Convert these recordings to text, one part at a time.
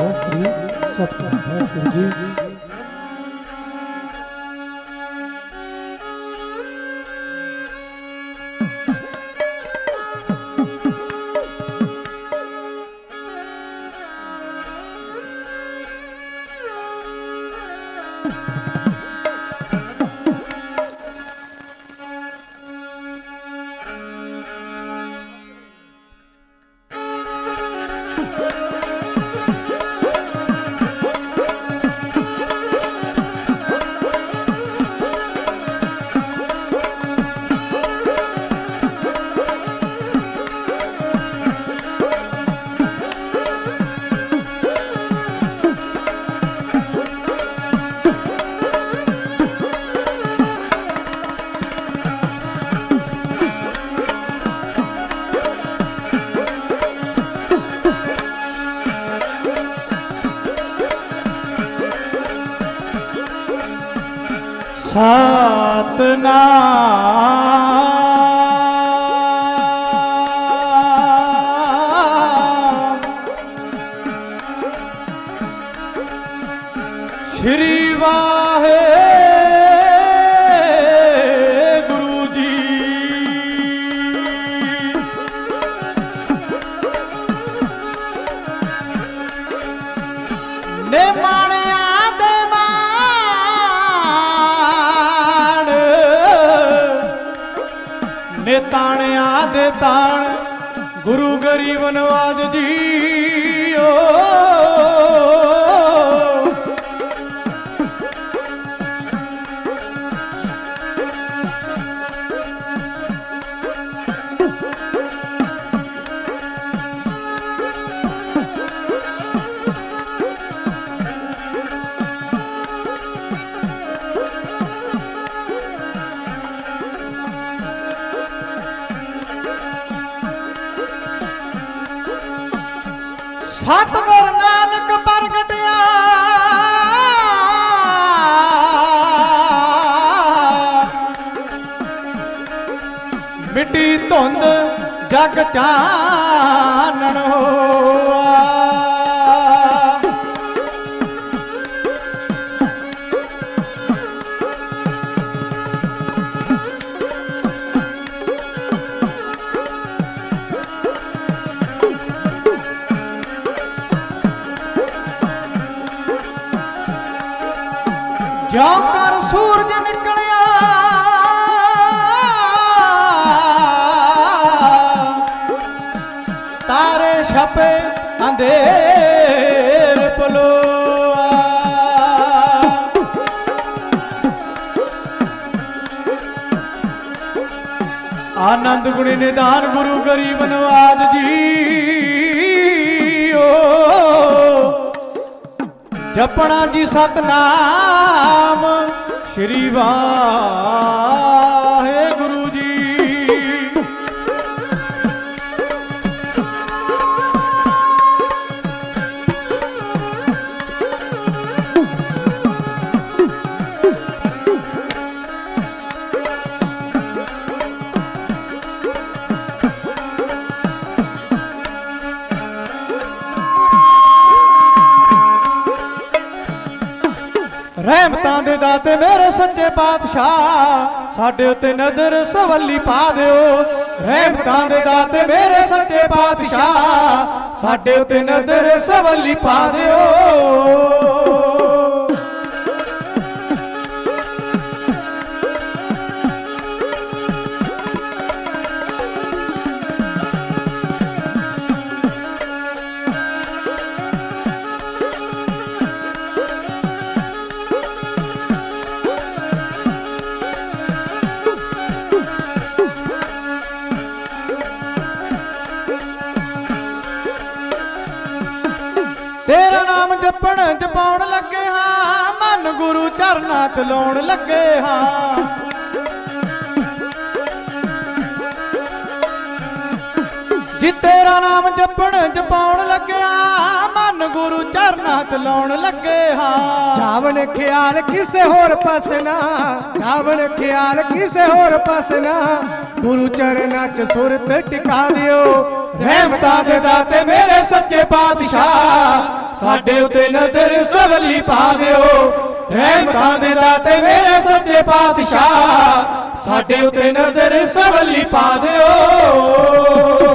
ਸਤਿ ਸਤਿਗੁਰੂ ਜੀ। ਸਤਨਾਮ। ਸ਼੍ਰੀ ਵਾਹਿਗੁਰੂ ਜੀ। ਨੇ ਮਾਣਿਆ ਤਾਣਿਆ ਦੇ ਤਾਣ ਗੁਰੂ ਗਰੀਬ ਨਵਾਜ ਜੀਓ। ਸਤਿਗੁਰ ਨਾਨਕ ਪ੍ਰਗਟਿਆ। ਮਿੱਟੀ ਧੁੰਦ ਜਗ ਚਾਨਣ ਹੋਆ ਅੰਧੇਰ ਪਲੋਆ ਆਨੰਦ ਗੁਣੀ ਨਿਦਾਨ ਗੁਰੂ ਗਰੀਬ ਨਵਾਜ ਜੀ। ਓ, ਜਪਣਾ ਜੀ ਸਤਨਾਮ, ਸ਼੍ਰੀ ਵਾਹਿਗੁਰੂ ਰਹਿਮਤਾਂ ਦੇ ਦਾਤੇ ਮੇਰੇ ਸੱਚੇ ਪਾਤਸ਼ਾਹ, ਸਾਡੇ ਉੱਤੇ ਨਜ਼ਰ ਸਵੱਲੀ ਪਾ ਦਿਓ। ਰਹਿਮਤਾਂ ਦੇ ਦਾਤੇ ਮੇਰੇ ਸੱਚੇ ਪਾਤਸ਼ਾਹ, ਸਾਡੇ ਉੱਤੇ ਨਜ਼ਰ ਸਵੱਲੀ ਪਾ ਦਿਓ। ਜਪਣ ਜਪਾਉਣ ਲੱਗੇ ਹਾਂ। ਮਨ ਗੁਰੂ ਚਰਨਾਂ ਚ ਲਾਉਣ ਲੱਗੇ ਹਾਂ। ਜੀ ਤੇਰਾ ਨਾਮ ਜਪਣ ਜਪਾਉਣ ਲੱਗਿਆ ਮਨ ਗੁਰੂ ਚਰਨਾਂ ਚ ਲਾਉਣ ਲੱਗੇ ਹਾਂ। ਜਾਵਣ ਖਿਆਲ ਕਿਸੇ ਹੋਰ ਪਾਸੇ ਨਾ। ਜਾਵਣ ਖਿਆਲ ਕਿਸੇ ਹੋਰ ਪਾਸੇ ਨਾ। ਗੁਰੂ ਚਰਨਾਂ 'ਚ ਸੁਰਤ ਟਿਕਾ ਦਿਓ। ਰਹਿਮਤਾਂ ਦੇ ਦਾਤੇ ਮੇਰੇ ਸੱਚੇ ਪਾਤਸ਼ਾਹ। ਸਾਡੇ ਉਤੇ ਨਜ਼ਰ ਸਵੱਲੀ ਪਾ ਦਿਓ। ਰਹਿਮਤਾਂ ਦੇ ਦਾਤੇ ਮੇਰੇ ਸੱਚੇ ਪਾਤਸ਼ਾਹ, ਸਾਡੇ ਉਤੇ ਨਜ਼ਰ ਸਵੱਲੀ ਪਾ ਦਿਓ।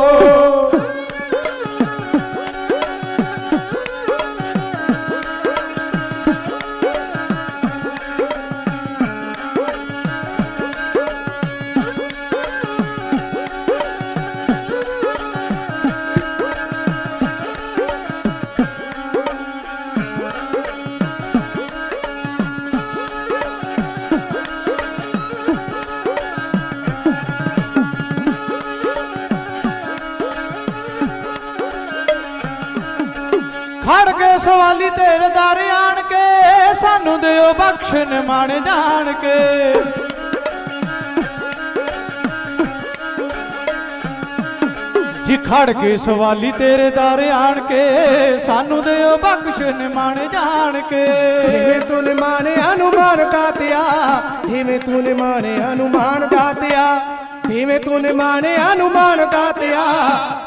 ਬਖਸ਼ਣ ਮਨ ਜਾਣ ਕੇ ਜੀ ਖੜ ਕੇ ਸਵਾਲੀ ਤੇਰੇ ਦਰ ਆਣ ਕੇ ਸਾਨੂੰ ਦਿਓ ਬਖਸ਼ ਮਨ ਜਾਣ ਕੇ ਜਿਵੇਂ ਤੂੰ ਨੇ ਮਾਨੇ ਅਨੁਮਾਨ ਦਾਤਿਆ, ਜਿਵੇਂ ਤੂੰ ਨੇ ਮਾਨੇ ਅਨੁਮਾਨ ਦਾਤਿਆ, ਜਿਵੇਂ ਤੂੰ ਨੇ ਮਾਨੇ ਅਨੁਮਾਨ ਦਾਤਿਆ,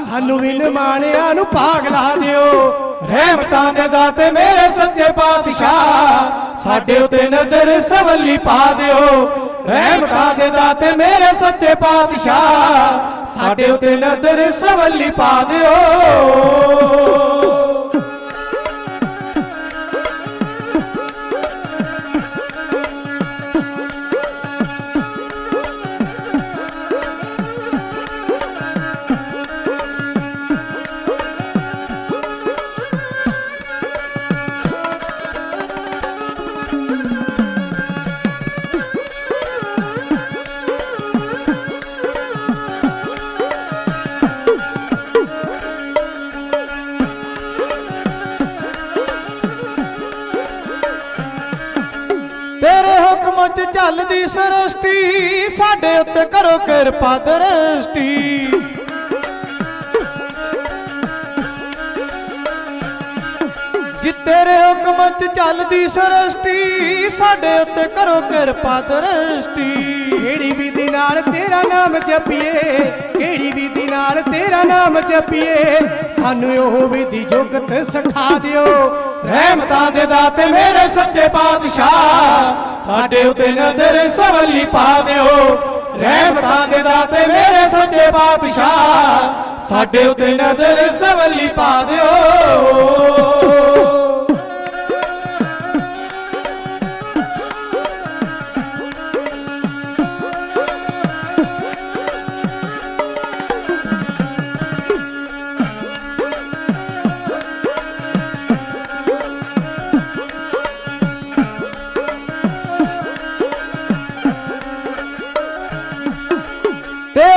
ਸਾਨੂੰ ਵੀ ਨਿਮਾਣਿਆਂ ਨੂੰ ਪਾਗਲਾ ਦਿਓ। ਰਹਿਮਤਾਂ ਦੇ ਦਾਤੇ ਮੇਰੇ ਸੱਚੇ ਪਾਤਸ਼ਾਹ। ਸਾਡੇ ਉਤੇ ਨਦਰ ਸਵੱਲੀ ਪਾ ਦਿਓ। ਰਹਿਮਤਾਂ ਦੇ ਦਾਤੇ ਮੇਰੇ ਸੱਚੇ ਪਾਤਸ਼ਾਹ। ਸਾਡੇ ਉਤੇ ਨਦਰ ਸਵੱਲੀ ਪਾ ਦਿਓ। ਚੱਲਦੀ ਸ੍ਰਿਸ਼ਟੀ, ਸਾਡੇ ਉੱਤੇ ਕਰੋ ਕਿਰਪਾ ਦ੍ਰਿਸ਼ਟੀ। ਜੀ ਤੇਰੇ ਹੁਕਮ ਚ ਚੱਲਦੀ ਸ੍ਰਿਸ਼ਟੀ, ਸਾਡੇ ਉੱਤੇ ਕਰੋ ਕਿਰਪਾ ਦ੍ਰਿਸ਼ਟੀ। ਕਿਹੜੀ ਵਿਧੀ ਨਾਲ ਤੇਰਾ ਨਾਮ ਜਪੀਏ? ਕਿਹੜੀ ਵਿਧੀ ਨਾਲ ਤੇਰਾ ਨਾਮ ਜਪੀਏ? ਸਾਨੂੰ ਉਹ ਵਿਧੀ ਜੁਗਤ ਸਿਖਾ ਦਿਓ। ਰਹਿਮਤਾਂ ਦੇ ਦਾਤੇ ਮੇਰੇ ਸੱਚੇ ਪਾਤਸ਼ਾਹ। ਸਾਡੇ ਉਤੇ ਨਜ਼ਰ ਸਵਲੀ ਪਾ ਦਿਓ। ਰਹਿਮਤਾਂ ਦੇ ਦਾਤੇ ਮੇਰੇ ਸੱਚੇ ਪਾਤਸ਼ਾਹ। ਸਾਡੇ ਉਤੇ ਨਜ਼ਰ ਸਵਲੀ ਪਾ ਦਿਓ।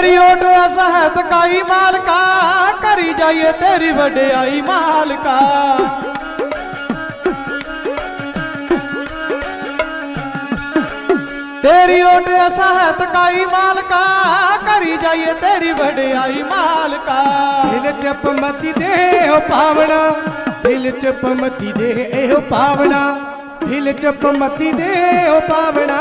ਤੇਰੀ ਓਟ ਸਹਤ ਕਾਈ ਮਾਲਕਾ, ਕਰੀ ਜਾਈਏ ਤੇਰੀ ਵਡਿਆਈ ਮਾਲਕਾ। ਤੇਰੀ ਓਟ ਸਹਤ ਕਾਈ ਮਾਲਕਾ, ਕਰੀ ਜਾਈਏ ਤੇਰੀ ਵਡਿਆਈ ਮਾਲਕਾ। ਦਿਲ ਚ ਪਮਤੀ ਦੇ ਇਹੋ ਪਾਵਨਾ ਦਿਲ ਚ ਪਮਤੀ ਦੇ ਇਹੋ ਪਾਵਣਾ ਦਿਲ ਚ ਪਮਤੀ ਦੇ ਇਹੋ ਪਾਵਨਾ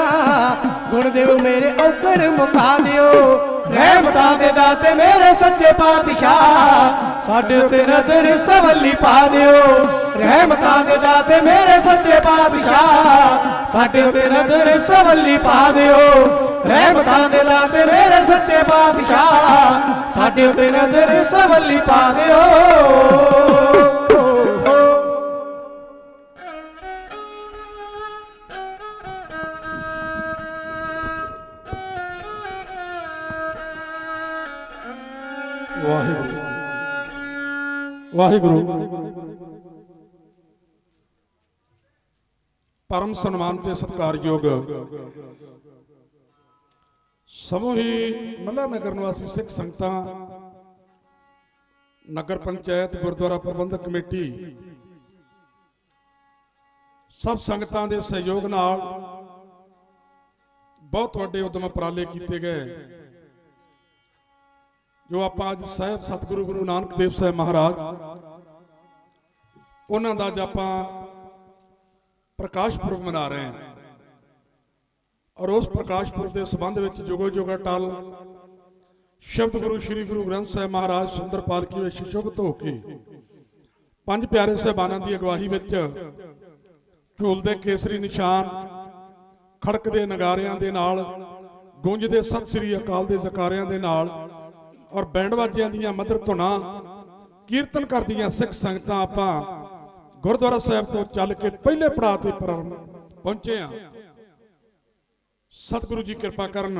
ਗੁਣ ਮੇਰੇ ਔਗਣ ਮੁਕਾ ਦਿਓ ਰਹਿਮਤਾਂ ਦੇ ਦਾਤੇ ਮੇਰੇ ਸੱਚੇ ਪਾਤਸ਼ਾਹ। ਸਾਡੇ ਉਤੇ ਨਜ਼ਰ ਸਵੱਲੀ ਪਾ ਦਿਓ। ਰਹਿਮਤਾਂ ਦੇ ਦਾਤੇ ਮੇਰੇ ਸੱਚੇ ਪਾਤਸ਼ਾਹ। ਸਾਡੇ ਉਤੇ ਨਜ਼ਰ ਸਵੱਲੀ ਪਾ ਦਿਓ। ਰਹਿਮਤਾਂ ਦੇ ਦਾਤੇ ਮੇਰੇ ਸੱਚੇ ਪਾਤਸ਼ਾਹ। ਸਾਡੇ ਉਤੇ ਨਜ਼ਰ ਸਵੱਲੀ ਪਾ ਦਿਓ। ਵਾਹਿਗੁਰੂ। ਵਾਹਿਗੁਰੂ। ਪਰਮ ਸਨਮਾਨ ਤੇ ਸਤਿਕਾਰਯੋਗ ਸਮੂਹੀ ਮੱਲਾ ਨਗਰ ਨਿਵਾਸੀ ਸਿੱਖ ਸੰਗਤਾਂ, ਨਗਰ ਪੰਚਾਇਤ, ਗੁਰਦੁਆਰਾ ਪ੍ਰਬੰਧਕ ਕਮੇਟੀ, ਸਭ ਸੰਗਤਾਂ ਦੇ ਸਹਿਯੋਗ ਨਾਲ ਬਹੁਤ ਵੱਡੇ ਉਦਮ ਉਪਰਾਲੇ ਕੀਤੇ ਗਏ। ਜੋ ਆਪਾਂ ਅੱਜ ਸਾਹਿਬ ਸਤਿਗੁਰੂ ਗੁਰੂ ਨਾਨਕ ਦੇਵ ਸਾਹਿਬ ਮਹਾਰਾਜ, ਉਹਨਾਂ ਦਾ ਅੱਜ ਆਪਾਂ ਪ੍ਰਕਾਸ਼ ਪੁਰਬ ਮਨਾ ਰਹੇ ਹਾਂ। ਔਰ ਉਸ ਪ੍ਰਕਾਸ਼ ਪੁਰਬ ਦੇ ਸੰਬੰਧ ਵਿੱਚ ਜੁਗੋ ਜੁਗਾ ਟਲ ਸ਼ਬਦ ਗੁਰੂ ਸ੍ਰੀ ਗੁਰੂ ਗ੍ਰੰਥ ਸਾਹਿਬ ਮਹਾਰਾਜ ਸੁੰਦਰ ਪਾਲਕੀ ਵਿੱਚ ਸ਼ੁਭਤ ਹੋ ਕੇ ਪੰਜ ਪਿਆਰੇ ਸਹਿਬਾਨਾਂ ਦੀ ਅਗਵਾਹੀ ਵਿੱਚ ਝੂਲਦੇ ਕੇਸਰੀ ਨਿਸ਼ਾਨ ਖੜਕਦੇ ਨਗਾਰਿਆਂ ਦੇ ਨਾਲ ਗੂੰਜਦੇ ਸਤਿ ਸ੍ਰੀ ਅਕਾਲ ਦੇ ਜਕਾਰਿਆਂ ਦੇ ਨਾਲ ਔਰ ਬੈਂਡ ਵਾਜਿਆਂ ਦੀਆਂ ਮਧੁਰ ਧੁਨਾਂ ਕੀਰਤਨ ਕਰਦੀਆਂ ਸਿੱਖ ਸੰਗਤਾਂ ਆਪਾਂ ਗੁਰਦੁਆਰਾ ਸਾਹਿਬ ਤੋਂ ਚੱਲ ਕੇ ਪਹਿਲੇ ਪੜਾਅ ਤੇ ਪਹੁੰਚੇ ਆ ਸਤਿਗੁਰੂ ਜੀ ਕਿਰਪਾ ਕਰਨ।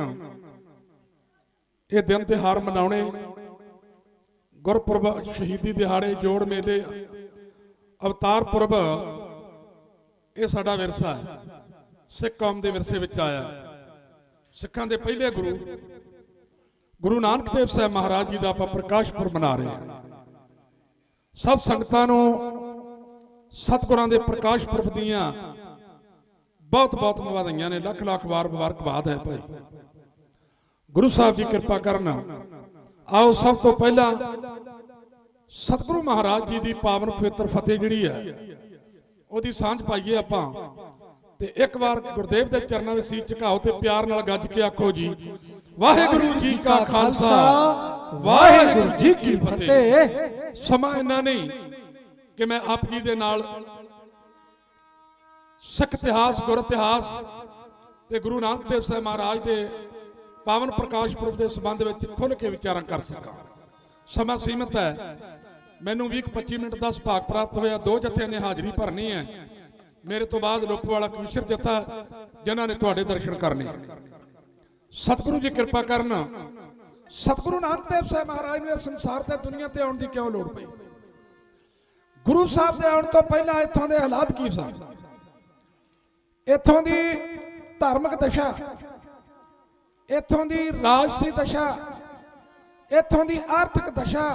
ਇਹ ਦਿਨ ਤਿਹਾਰ ਮਨਾਉਣੇ, ਗੁਰਪੁਰਬ ਸ਼ਹੀਦੀ ਦਿਹਾੜੇ, ਜੋੜ ਮੇਲੇ, ਅਵਤਾਰ ਪੁਰਬ, ਇਹ ਸਾਡਾ ਵਿਰਸਾ ਹੈ। ਸਿੱਖ ਕੌਮ ਦੇ ਵਿਰਸੇ ਵਿੱਚ ਆਇਆ। ਸਿੱਖਾਂ ਦੇ ਪਹਿਲੇ ਗੁਰੂ ਗੁਰੂ ਨਾਨਕ ਦੇਵ ਸਾਹਿਬ ਮਹਾਰਾਜ ਜੀ ਦਾ ਆਪਾਂ ਪ੍ਰਕਾਸ਼ ਪੁਰਬ ਮਨਾ ਰਹੇ ਹਾਂ। ਸਭ ਸੰਗਤਾਂ ਨੂੰ ਸਤਿਗੁਰਾਂ ਦੇ ਪ੍ਰਕਾਸ਼ ਪੁਰਬ ਦੀਆਂ ਬਹੁਤ ਬਹੁਤ ਮੁਬਾਰਕਾਂ ਨੇ। ਲੱਖ ਲੱਖ ਵਾਰ ਮੁਬਾਰਕਬਾਦ ਹੈ ਭਾਈ। ਗੁਰੂ ਸਾਹਿਬ ਜੀ ਕਿਰਪਾ ਕਰਨ। ਆਓ ਸਭ ਤੋਂ ਪਹਿਲਾਂ ਸਤਿਗੁਰੂ ਮਹਾਰਾਜ ਜੀ ਦੀ ਪਾਵਨ ਪਵਿੱਤਰ ਫਤਿਹ ਜਿਹੜੀ ਹੈ, ਉਹਦੀ ਸਾਂਝ ਪਾਈਏ ਆਪਾਂ। ਤੇ ਇੱਕ ਵਾਰ ਗੁਰਦੇਵ ਦੇ ਚਰਨਾਂ ਵਿੱਚ ਸੀਸ ਝੁਕਾਓ ਤੇ ਪਿਆਰ ਨਾਲ ਗੱਜ ਕੇ ਆਖੋ ਜੀ ਵਾਹਿਗੁਰੂ ਜੀ ਕਾ ਖਾਲਸਾ, ਵਾਹਿਗੁਰੂ ਜੀ ਕੀ ਫਤਿਹ। ਸਮਾਂ ਇੰਨਾ ਨਹੀਂ ਕਿ ਮੈਂ ਆਪ ਜੀ ਦੇ ਨਾਲ ਸਿੱਖ ਇਤਿਹਾਸ, ਗੁਰ ਇਤਿਹਾਸ ਤੇ ਗੁਰੂ ਨਾਨਕ ਦੇਵ ਸਾਹਿਬ ਮਹਾਰਾਜ ਦੇ ਪਾਵਨ ਪ੍ਰਕਾਸ਼ ਪੁਰਬ ਦੇ ਸੰਬੰਧ ਵਿੱਚ ਖੁੱਲ ਕੇ ਵਿਚਾਰਾਂ ਕਰ ਸਕਾਂ। ਸਮਾਂ ਸੀਮਤ ਹੈ। ਮੈਨੂੰ 20-25 ਮਿੰਟ ਦਾ ਸੁਭਾਗ ਪ੍ਰਾਪਤ ਹੋਇਆ। ਦੋ ਜਥਿਆਂ ਨੇ ਹਾਜ਼ਰੀ ਭਰਨੀ ਹੈ। ਮੇਰੇ ਤੋਂ ਬਾਅਦ ਲੋਪ ਵਾਲਾ ਕਮਿਸ਼ਰ ਜਥਾ, ਜਿਨ੍ਹਾਂ ਨੇ ਤੁਹਾਡੇ ਦਰਸ਼ਨ ਕਰਨੇ। ਹੈ ਸਤਿਗੁਰੂ ਜੀ ਕਿਰਪਾ ਕਰਨ। ਸਤਿਗੁਰੂ ਨਾਨਕ ਦੇਵ ਸਾਹਿਬ ਮਹਾਰਾਜ ਨੂੰ ਇਸ ਸੰਸਾਰ ਤੇ ਦੁਨੀਆ ਤੇ ਆਉਣ ਦੀ ਕਿਉਂ ਲੋੜ ਪਈ? ਗੁਰੂ ਸਾਹਿਬ ਦੇ ਆਉਣ ਤੋਂ ਪਹਿਲਾਂ ਇੱਥੋਂ ਦੇ ਹਾਲਾਤ ਕੀ ਸਨ? ਇੱਥੋਂ ਦੀ ਧਾਰਮਿਕ ਦਸ਼ਾ, ਇੱਥੋਂ ਦੀ ਰਾਜਸੀ ਦਸ਼ਾ, ਇੱਥੋਂ ਦੀ ਆਰਥਿਕ ਦਸ਼ਾ,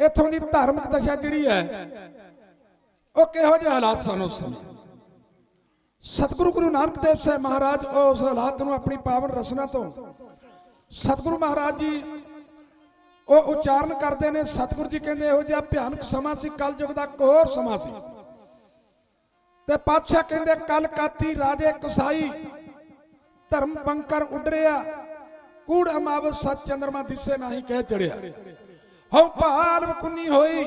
ਇੱਥੋਂ ਦੀ ਧਾਰਮਿਕ ਦਸ਼ਾ ਜਿਹੜੀ ਹੈ, ਉਹ ਕਿਹੋ ਜਿਹੇ ਹਾਲਾਤ ਸਨ ਉਸ ਸਮੇਂ? ਸਤਿਗੁਰੂ ਗੁਰੂ ਨਾਨਕ ਦੇਵ ਸਾਹਿਬ ਮਹਾਰਾਜ ਉਸ ਹਾਲਾਤ ਨੂੰ ਆਪਣੀ ਪਾਵਨ ਰਸਨਾ ਤੋਂ ਸਤਿਗੁਰੂ ਮਹਾਰਾਜ ਜੀ ਉਹ ਉਚਾਰਨ ਕਰਦੇ ਨੇ। ਸਤਿਗੁਰੂ ਜੀ ਕਹਿੰਦੇ, ਇਹੋ ਜਿਹਾ ਭਿਆਨਕ ਸਮਾਂ ਸੀ ਕਲਯੁਗ ਦਾ ਕੋਰ ਸਮਾਂ ਸੀ। ਤੇ ਪਾਤਸ਼ਾਹ ਕਹਿੰਦੇ ਕਲ ਕਾਤੀ ਰਾਜੇ ਕਸਾਈ, ਧਰਮ ਬੰਕਰ ਉਡਰਿਆ, ਕੂੜ ਅਮਾਵਸ ਸਤ ਚੰਦਰਮਾ ਦਿਸੇ ਨਹੀਂ ਕਹਿ ਚੜਿਆ। ਹਉ ਭਾਲ ਕੁੰਨੀ ਹੋਈ,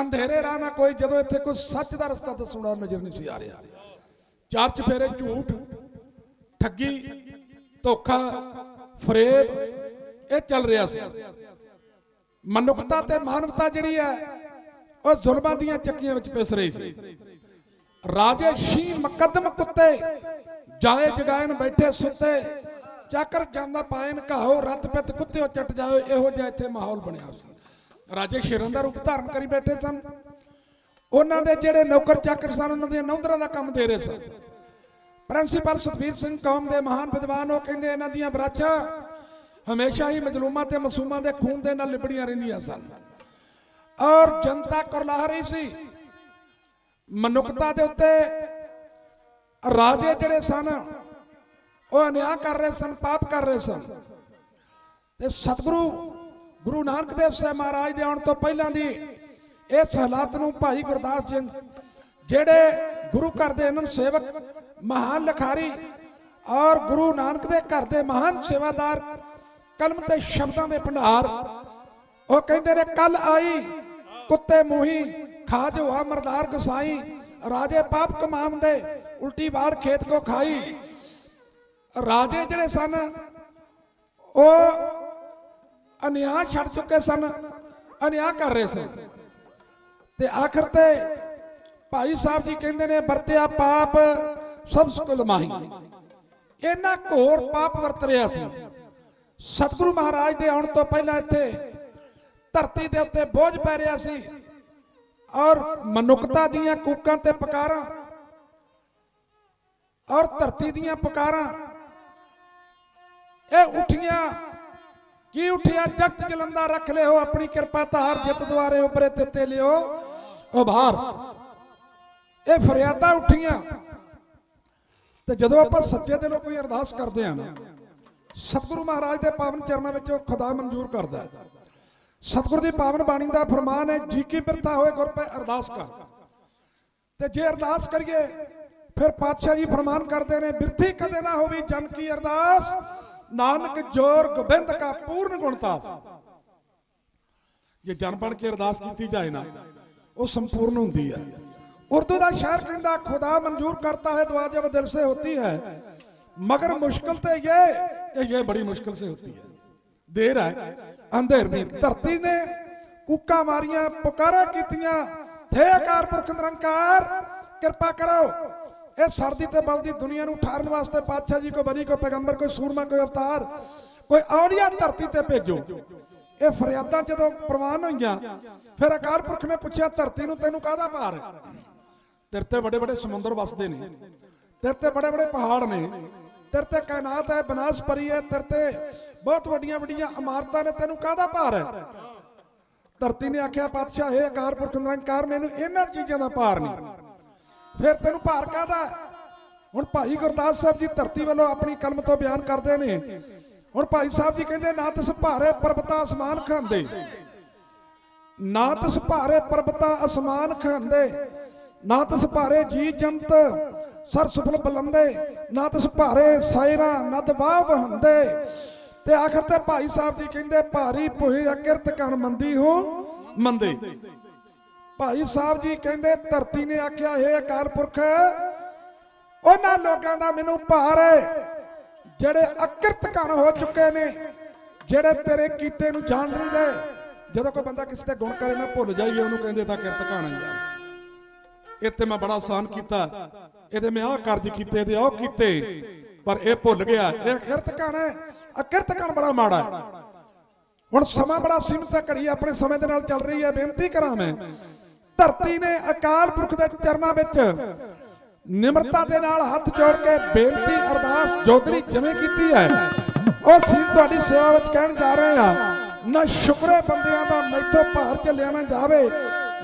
ਅੰਧੇਰੇ ਰਾਹ ਨਾ ਕੋਈ, ਜਦੋਂ ਇੱਥੇ ਕੋਈ ਸੱਚ ਦਾ ਰਸਤਾ ਦੱਸਣਾ ਨਜ਼ਰ ਨਹੀਂ ਸੀ ਆ ਰਿਹਾ। ਚਾਰ ਚਫੇਰੇ ਝੂਠ, ਠੱਗੀ, ਧੋਖਾ, ਫਰੇਬ, ਇਹ ਚੱਲ ਰਿਹਾ ਸੀ। ਮਨੁੱਖਤਾ ਤੇ ਮਾਨਵਤਾ ਜਿਹੜੀ ਹੈ, ਉਹ ਜ਼ੁਲਮਾਂ ਦੀਆਂ ਚੱਕੀਆਂ ਵਿੱਚ ਪਿਸ ਰਹੀ ਸੀ। ਰਾਜੇ ਸ਼ੀ ਮੁਕੱਦਮ ਕੁੱਤੇ, ਜਾਏ ਜਗਾਇਨ ਬੈਠੇ ਸੁੱਤੇ, ਚਾਕਰ ਜਾਂਦਾ ਪਾਇਨ ਘਾਓ, ਰੱਤ ਪਿੱਤ ਕੁੱਤਿਓ ਚੱਟ ਜਾਓ ਇਹੋ ਜਿਹਾ ਇੱਥੇ ਮਾਹੌਲ ਬਣਿਆ ਸੀ। ਰਾਜੇ ਸ਼ੇਰਾਂ ਦਾ ਰੂਪ ਧਾਰਨ ਕਰੀ ਬੈਠੇ ਸਨ। ਉਹਨਾਂ ਦੇ ਜਿਹੜੇ ਨੌਕਰ ਚਾਕਰ ਸਨ, ਉਹਨਾਂ ਦੀਆਂ ਨੌਂਦਰਾਂ ਦਾ ਕੰਮ ਦੇ ਰਹੇ ਸਨ। ਪ੍ਰਿੰਸੀਪਲ ਸਤਵੀਰ ਸਿੰਘ ਕੌਮ ਦੇ ਮਹਾਨ ਵਿਦਵਾਨ, ਉਹ ਕਹਿੰਦੇ ਇਹਨਾਂ ਦੀਆਂ ਬਰਾਚਾਂ ਹਮੇਸ਼ਾ ਹੀ ਮਜਲੂਮਾਂ ਤੇ ਮਸੂਮਾਂ ਦੇ ਖੂਨ ਦੇ ਨਾਲ ਲਿਬੜੀਆਂ ਰਹਿੰਦੀਆਂ ਸਨ। ਔਰ ਜਨਤਾ ਕੁਰਲਾ ਰਹੀ ਸੀ। ਮਨੁੱਖਤਾ ਦੇ ਉੱਤੇ ਰਾਜੇ ਜਿਹੜੇ ਸਨ, ਉਹ ਅਨਿਆਂ ਕਰ ਰਹੇ ਸਨ, ਪਾਪ ਕਰ ਰਹੇ ਸਨ। ਤੇ ਸਤਿਗੁਰੂ ਗੁਰੂ ਨਾਨਕ ਦੇਵ ਸਾਹਿਬ ਮਹਾਰਾਜ ਦੇ ਆਉਣ ਤੋਂ ਪਹਿਲਾਂ ਦੀ ਇਸ ਹਾਲਾਤ ਨੂੰ ਭਾਈ ਗੁਰਦਾਸ ਜੀ ਜਿਹੜੇ ਗੁਰੂ ਘਰ ਦੇ ਇਹਨਾਂ ਸੇਵਕ, ਮਹਾਨ ਲਖਾਰੀ ਔਰ ਗੁਰੂ ਨਾਨਕ ਦੇ ਘਰ ਦੇ ਮਹਾਨ ਸੇਵਾਦਾਰ, ਕਲਮ ਤੇ ਸ਼ਬਦਾਂ ਦੇ ਭੰਡਾਰ, ਉਹ ਕਹਿੰਦੇ ਨੇ, ਕੱਲ ਆਈ, ਕੁੱਤੇ ਮੂਹੀ ਖਾ ਜੋ ਮਰਦਾਰ ਗਸਾਈ, ਰਾਜੇ ਪਾਪ ਕਮਾਮ ਦੇ ਉਲਟੀ ਬਾੜ ਖੇਤ ਕੋ ਖਾਈ। ਰਾਜੇ ਜਿਹੜੇ ਸਨ, ਉਹ ਅਨਿਆਂ ਛੱਡ ਚੁੱਕੇ ਸਨ, ਅਨਿਆਂ ਕਰ ਰਹੇ ਸਨ। ਤੇ ਆਖਰ ਤੇ ਭਾਈ ਸਾਹਿਬ ਜੀ ਕਹਿੰਦੇ ਨੇ, ਵਰਤਿਆ ਪਾਪ ਸਭ ਸੁਕਲ ਮਾਹੀ। ਇਹਨਾਂ ਘੋਰ ਪਾਪ ਵਰਤ ਰਿਹਾ ਸੀ। ਸਤਿਗੁਰੂ ਮਹਾਰਾਜ ਦੇ ਆਉਣ ਤੋਂ ਪਹਿਲਾਂ ਇੱਥੇ ਧਰਤੀ ਦੇ ਉੱਤੇ ਬੋਝ ਪੈ ਰਿਹਾ ਸੀ ਔਰ ਮਨੁੱਖਤਾ ਦੀਆਂ ਕੂਕਾਂ ਤੇ ਪੁਕਾਰਾਂ ਔਰ ਧਰਤੀ ਦੀਆਂ ਪੁਕਾਰਾਂ, ਇਹ ਉਠੀਆਂ ਕੀ ਉਠਿਆ ਜਗਤ ਜਲੰਦਾ ਰੱਖ ਲਿਓ, ਆਪਣੀ ਕਿਰਪਾ ਧਾਰ ਜਿਤ ਦੁਆਰੇ ਉਪਰੇ ਦਿੱਤੇ ਲਿਓ। ਉਭਾਰ ਇਹ ਫਰਿਆਦਾਂ ਉਠੀਆਂ। ਤੇ ਜਦੋਂ ਆਪਾਂ ਸੱਚੇ ਦਿਲੋਂ ਕੋਈ ਅਰਦਾਸ ਕਰਦੇ ਆ ਨਾ, ਸਤਿਗੁਰੂ ਮਹਾਰਾਜ ਦੇ ਪਾਵਨ ਚਰਨਾਂ ਵਿੱਚ ਉਹ ਖੁਦਾ ਮਨਜ਼ੂਰ ਕਰਦਾ ਹੈ। ਸਤਿਗੁਰੂ ਦੀ ਪਾਵਨ ਬਾਣੀ ਦਾ ਫਰਮਾਨ ਹੈ, ਜੀ ਕੀ ਬਿਰਤਾ ਹੋਏ ਗੁਰ ਪੈ ਅਰਦਾਸ ਕਰ। ਤੇ ਜੇ ਅਰਦਾਸ ਕਰੀਏ, ਫਿਰ ਪਾਤਸ਼ਾਹ ਜੀ ਫਰਮਾਨ ਕਰਦੇ ਨੇ, ਬਿਰਥੀ ਕਦੇ ਨਾ ਹੋਵੇ ਜਨ ਕੀ ਅਰਦਾਸ। ਨਾਨਕ ਜੋਰ ਗੋਬਿੰਦ ਕਾ ਪੂਰਨ ਗੁਣਤਾਸ ਜੇ ਜਨ ਬਣ ਕੇ ਅਰਦਾਸ ਕੀਤੀ ਜਾਏ ਨਾ ਉਹ ਸੰਪੂਰਨ ਹੁੰਦੀ ਹੈ ਉਰਦੂ ਦਾ ਸ਼ਾਇਰ ਕਹਿੰਦਾ ਖੁਦਾ ਮਨਜ਼ੂਰ ਕਰਤਾ ਹੈ ਦੁਆ ਜਬ ਦਿਲ ਸੇ ਹੋਤੀ ਹੈ मगर मुश्किल तो ये कि ये बड़ी मुश्किल से होती है देर है अंधेर नहीं धरती ने कूका मारियां पुकारा कीतियां थे अकार पुरख निरंकार किरपा करो ਇਹ ਸਰਦੀ ਤੇ ਬਲਦੀ ਦੁਨੀਆ ਨੂੰ ਠਾਰਨ ਵਾਸਤੇ ਪਾਤਸ਼ਾਹ ਜੀ ਕੋਈ ਬਰੀ ਕੋਈ ਪੈਗੰਬਰ, ਕੋਈ ਸੂਰਮਾ, ਕੋਈ ਅਵਤਾਰ, ਕੋਈ ਔਲੀਆ ਧਰਤੀ ਤੇ ਭੇਜੋ। ਇਹ ਫਰਿਆਦਾਂ ਜਦੋਂ ਪ੍ਰਵਾਨ ਹੋਈਆਂ, ਫਿਰ ਅਕਾਲ ਪੁਰਖ ਨੇ ਪੁੱਛਿਆ, ਧਰਤੀ ਨੂੰ ਤੈਨੂੰ ਕਾਹਦਾ ਭਾਰ ਹੈ? ਤੇਰੇ ਤੇ ਵੱਡੇ ਵੱਡੇ ਸਮੁੰਦਰ ਵਸਦੇ ਨੇ, ਤੇਰੇ ਤੇ ਬੜੇ ਬੜੇ ਪਹਾੜ ਨੇ, ਤੇਰੇ ਤੇ ਕਾਇਨਾਤ ਹੈ, ਬਨਾਸਪਰੀ ਹੈ, ਤੇਰੇ ਤੇ ਬਹੁਤ ਵੱਡੀਆਂ ਵੱਡੀਆਂ ਇਮਾਰਤਾਂ ਨੇ, ਤੈਨੂੰ ਕਾਹਦਾ ਭਾਰ ਹੈ? ਧਰਤੀ ਨੇ ਆਖਿਆ, ਪਾਤਸ਼ਾਹ ਇਹ ਆਕਾਰ ਪੁਰਖ ਨਿਰੰਕਾਰ, ਮੈਨੂੰ ਇਹਨਾਂ ਚੀਜ਼ਾਂ ਦਾ ਭਾਰ ਨਹੀਂ। ਫਿਰ ਤੈਨੂੰ ਭਾਰ ਕਾਹਦਾ ਹੁਣ ਭਾਈ ਗੁਰਦਾਸ ਸਾਹਿਬ ਜੀ ਧਰਤੀ ਵੱਲੋਂ ਆਪਣੀ ਕਲਮ ਤੋਂ ਬਿਆਨ ਕਰਦੇ ਨੇ। ਹੁਣ ਭਾਈ ਸਾਹਿਬ ਜੀ ਕਹਿੰਦੇ, ਨਾ ਤਿਸ ਭਾਰੇ ਪਰਬਤਾਂ ਅਸਮਾਨ ਖਾਂਦੇ। ਨਾ ਤਿਸ ਭਾਰੇ ਪਰਬਤਾਂ ਅਸਮਾਨ ਖਾਂਦੇ। ਨਾ ਤਿਸ ਭਾਰੇ ਜੀ ਜੰਤ ਸਰ ਸੁਫਲ ਬਲੰਦੇ। ਨਾ ਤਿਸ ਭਾਰੇ ਸਾਇਰਾ ਨਦ ਵਾਹ ਵਹੰਦੇ। ਤੇ ਆਖਰ ਤੇ ਭਾਈ ਸਾਹਿਬ ਜੀ ਕਹਿੰਦੇ, ਭਾਰੀ ਭੁਹੀ ਅਕਿਰਤ ਕਣ ਮੰਦੀ ਹੋ ਮੰਦੇ। ਭਾਈ ਸਾਹਿਬ ਜੀ ਕਹਿੰਦੇ, ਧਰਤੀ ਨੇ ਆਖਿਆ, ਹੈ ਅਕਾਲ ਪੁਰਖ, ਉਹਨਾਂ ਲੋਕਾਂ ਦਾ ਮੈਨੂੰ ਭਾਰ ਹੈ, ਜਿਹੜੇ ਅਕਿਰਤ ਕਣ ਹੋ ਚੁੱਕੇ ਨੇ, ਜਿਹੜੇ ਤੇਰੇ ਕੀਤੇ ਨੂੰ ਜਾਣ ਨਹੀਂ ਰਹੇ। ਜਦੋਂ ਕੋਈ ਬੰਦਾ ਕਿਸੇ ਦੇ ਗੁਣ ਕਰੇ ਨਾ ਭੁੱਲ ਜਾਈਏ, ਉਹਨੂੰ ਕਹਿੰਦੇ ਤਾਂ ਕਿਰਤ ਕਣ ਹੀ ਇੱਥੇ ਮੈਂ ਬੜਾ ਆਸਾਨ ਕੀਤਾ। ਇਹਦੇ ਮੈਂ ਆਹ ਕਾਰਜ ਕੀਤੇ ਤੇ ਉਹ ਕੀਤੇ, ਪਰ ਇਹ ਭੁੱਲ ਗਿਆ। ਇਹ ਕਿਰਤ ਕਣ ਹੈ। ਅਕਿਰਤ ਕਣ ਬੜਾ ਮਾੜਾ ਹੈ। ਹੁਣ ਸਮਾਂ ਬੜਾ ਸੀਮਤ ਹੈ, ਘੜੀ ਆਪਣੇ ਸਮੇਂ ਦੇ ਨਾਲ ਚੱਲ ਰਹੀ ਹੈ। ਬੇਨਤੀ ਕਰਾਂ ਮੈਂ ਧਰਤੀ ਨੇ ਅਕਾਲ ਪੁਰਖ ਦੇ ਚਰਨਾਂ ਵਿੱਚ ਨਿਮਰਤਾ ਦੇ ਨਾਲ ਹੱਥ ਜੋੜ ਕੇ ਬੇਨਤੀ, ਅਰਦਾਸ ਜੋਦੜੀ ਜਿਵੇਂ ਕੀਤੀ ਹੈ। ਉਹ ਸੀ ਤੁਹਾਡੀ ਸੇਵਾ ਵਿੱਚ ਕਹਿਣ ਜਾ ਰਹੇ ਆ ਨਾ ਸ਼ੁਕਰੇ ਬੰਦਿਆਂ ਦਾ ਮੈਥੋਂ ਭਾਰ ਝੱਲਿਆ ਨਾ ਜਾਵੇ।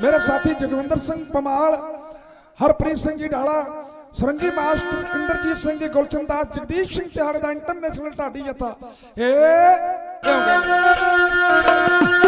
ਮੇਰੇ ਸਾਥੀ ਜਗਵਿੰਦਰ ਸਿੰਘ ਪਮਾਲ, ਹਰਪ੍ਰੀਤ ਸਿੰਘ ਜੀ ਢਾਲਾ ਸਰੰਗੀ ਮਾਸਟਰ ਇੰਦਰਜੀਤ ਸਿੰਘ ਜੀ, ਗੁਲਸ਼ਨ ਦਾਸ, ਜਗਦੀਸ਼ ਸਿੰਘ ਤਿਹਾੜੇ ਦਾ ਇੰਟਰਨੈਸ਼ਨਲ ਢਾਡੀ ਜੱਥਾ। ਏ ਇਉਂ ਕਹਿੰਦੇ।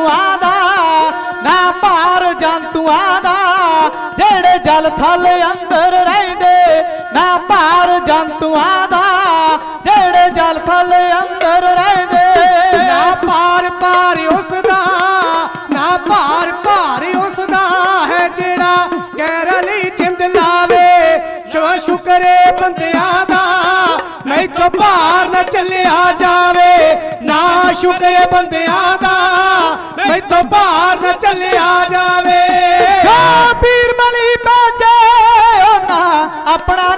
ਜੰਤੂਆਂ ਦਾ, ਨਾ ਭਾਰ ਜੰਤੂਆਂ ਦਾ, ਜਿਹੜੇ ਜਲ ਥਲ ਅੰਦਰ ਰਹਿੰਦੇ, ਨਾ ਭਾਰ ਜੰਤੂਆਂ ਦਾ, ਜਿਹੜੇ ਜਲ ਥਲ ਅੰਦਰ ਰਹਿੰਦੇ। ਨਾ ਭਾਰ ਭਾਰ ਉਸ ਮੈਥੋਂ ਭਾਰ ਨਾ ਚੱਲਿਆ ਜਾਵੇ। ਨਾ ਸ਼ੁਕਰੇ ਬੰਦਿਆਂ ਦਾ, ਮੈਥੋਂ ਭਾਰ ਨਾ ਚੱਲਿਆ ਜਾਵੇ। ਜੋ ਪੀਰ ਮਲੀ ਬਾਜੇ ਉਹਨਾਂ ਆਪਣਾ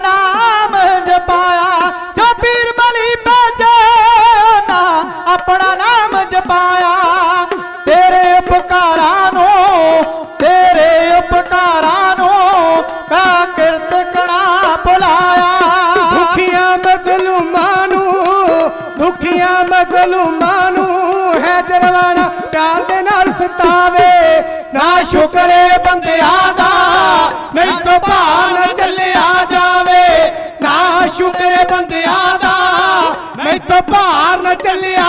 ਦੇ ਨਾਲ ਨਾ ਸ਼ੁਕਰੇ ਬੰਦਿਆ ਦਾ, ਨਹੀਂ ਤੋਂ ਭਾਰ ਨਾ ਚੱਲਿਆ ਜਾਵੇ। ਨਾ ਸ਼ੁਕਰੇ ਬੰਦਿਆਂ ਦਾ, ਨਹੀਂ ਤੋਂ ਭਾਰ ਚੱਲਿਆ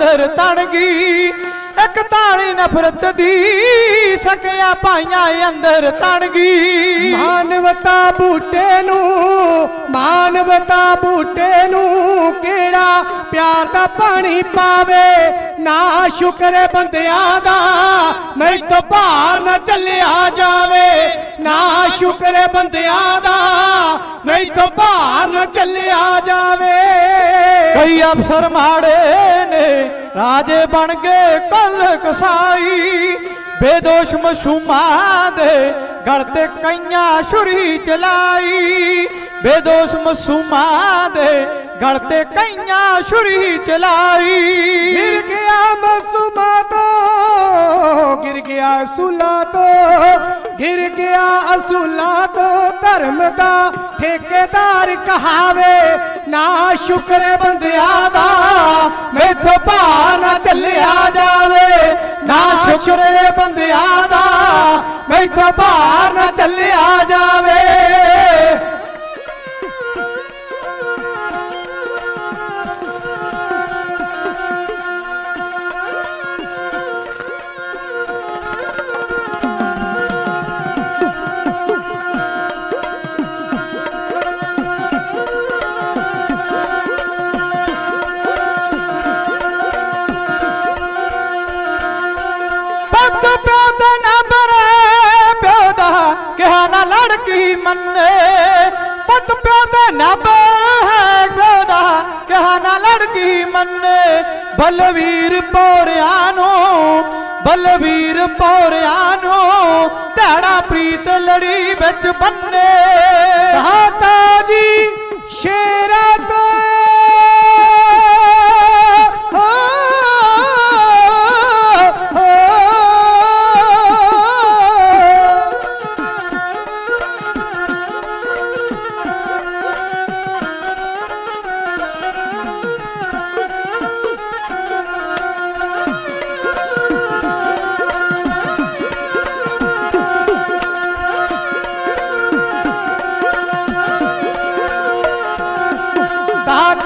ਅੰਦਰ ਤਣ ਗਈ, ਇੱਕ ਤਾੜੀ ਨਫ਼ਰਤ ਦੀ ਸਕਿਆ ਪਾਈਆਂ ਅੰਦਰ ਤਣ ਗਈ। ਮਾਨਵਤਾ ਬੂਟੇ ਨੂੰ, ਮਾਨਵਤਾ ਬੂਟੇ ਨੂੰ ਕਿਹੜਾ ਪਿਆਰ ਦਾ ਪਾਣੀ ਪਾਵੇ? ਨਾ ਸ਼ੁਕਰ ਬੰਦਿਆਂ ਦਾ ਮੈਥੋਂ ਭਾਰ ਨਾ ਚੱਲਿਆ ਜਾਵੇ। ਨਾ ਸ਼ੁਕਰ ਬੰਦਿਆਂ ਦਾ ਮੈਥੋਂ ਭਾਰ ਨਾ ਚੱਲਿਆ ਜਾਵੇ। ਕਈ ਅਫਸਰ ਮਾੜੇ ਨੇ, ਰਾਜੇ ਬਣ ਗਏ ਕੱਲ ਕਸਾਈ। ਬੇਦੋਸ਼ ਮਸੂਮਾਂ ਦੇ ਗਲ ਤੇ ਕਈਆਂ ਛੁਰੀ ਚਲਾਈ। ਬੇਦੋਸ਼ ਮਸੂਮਾਂ ਦੇ ਗਲ ਤੇ ਕਈਆਂ ਛੁਰੀ ਚਲਾਈ। ਗਿਰ ਗਿਆ ਮਸੂਮਾ ਤੋਂ, ਗਿਰ ਗਿਆ ਅਸੂਲਾ ਤੋਂ, ਗਿਰ ਗਿਆ ਅਸੂਲਾ ਤੋਂ, ਧਰਮ ਦਾ ਠੇਕੇਦਾਰ ਕਹਾਵੇ, ਨਾ ਸ਼ੁਕਰ ਬੰਦਿਆ ਦਾ, ਮੈਥੋਂ ਭਾਰ ਨਾ ਚੱਲਿਆ ਜਾਵੇ। ਨਾ ਸ਼ੁਕਰ ਬੰਦਿਆ ਦਾ, ਮੈਥੋਂ ਭਾਰ ਨਾ ਚੱਲਿਆ ਜਾਵੇ। ਲੜਕੀ ਮੰਨੇ। ਪੁੱਤ ਪਿਓ ਦਾ ਨਾ ਹੈ ਪਿਓ ਦਾ ਕਿਹਾ ਨਾ ਲੜਕੀ ਮੰਨੇ। ਬਲਵੀਰ ਪੌਰਿਆਂ ਨੂੰ, ਬਲਵੀਰ ਪੌਰਿਆਂ ਨੂੰ ਧੜਾ ਪ੍ਰੀਤ ਲੜੀ ਵਿੱਚ ਬੰਨੇ। ਦਾਤਾ ਜੀ, ਸ਼ੇਰਾ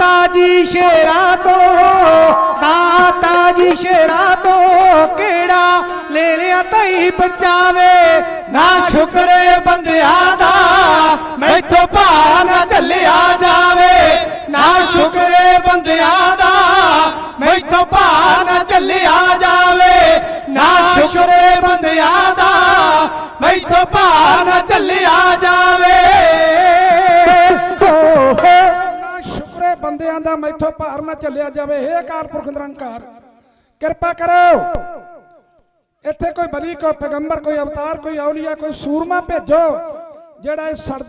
ਦਾਤਾ ਜੀ ਸ਼ੇਰਾ ਤੋਂ ਦਾਤਾ ਜੀ ਸ਼ੇਰਾ ਤੋਂ ਕਿਹੜਾ ਲੈ ਲਿਆ ਤਈ ਬਚਾਵੇ ਨਾ ਸ਼ੁਕਰੇ ਬੰਦਿਆਂ ਦਾ ਮੈਥੋਂ ਭਾ ਨਾ ਚੱਲਿਆ ਜਾਵੇ। ਨਾ ਸ਼ੁਕਰੇ ਬੰਦਿਆਂ ਦਾ ਮੈਥੋਂ ਭਾਰ ਨਾ ਚੱਲਿਆ ਜਾਵੇ। ਨਾ ਸ਼ੁਕਰੇ ਬੰਦਿਆਂ ਦਾ ਮੈਥੋਂ ਭਾਰ ਨਾ ਚੱਲਿਆ ਜਾਵੇ। ਬੰਦਿਆਂ ਦਾ ਮੈਥੋਂ ਭਾਰ ਨਾ ਚੱਲਿਆ ਜਾਵੇ। ਹੇ ਅਕਾਲ ਪੁਰਖ ਨਿਰੰਕਾਰ, ਕਿਰਪਾ ਕਰੋ। ਇੱਥੇ ਕੋਈ ਬਲੀ, ਕੋਈ ਪੈਗੰਬਰ, ਕੋਈ ਅਵਤਾਰ, ਕੋਈ ਔਲੀਆ, ਕੋਈ ਸੂਰਮਾ ਭੇਜੋ, ਜਿਹੜਾ ਇਸ ਸੜਦੀ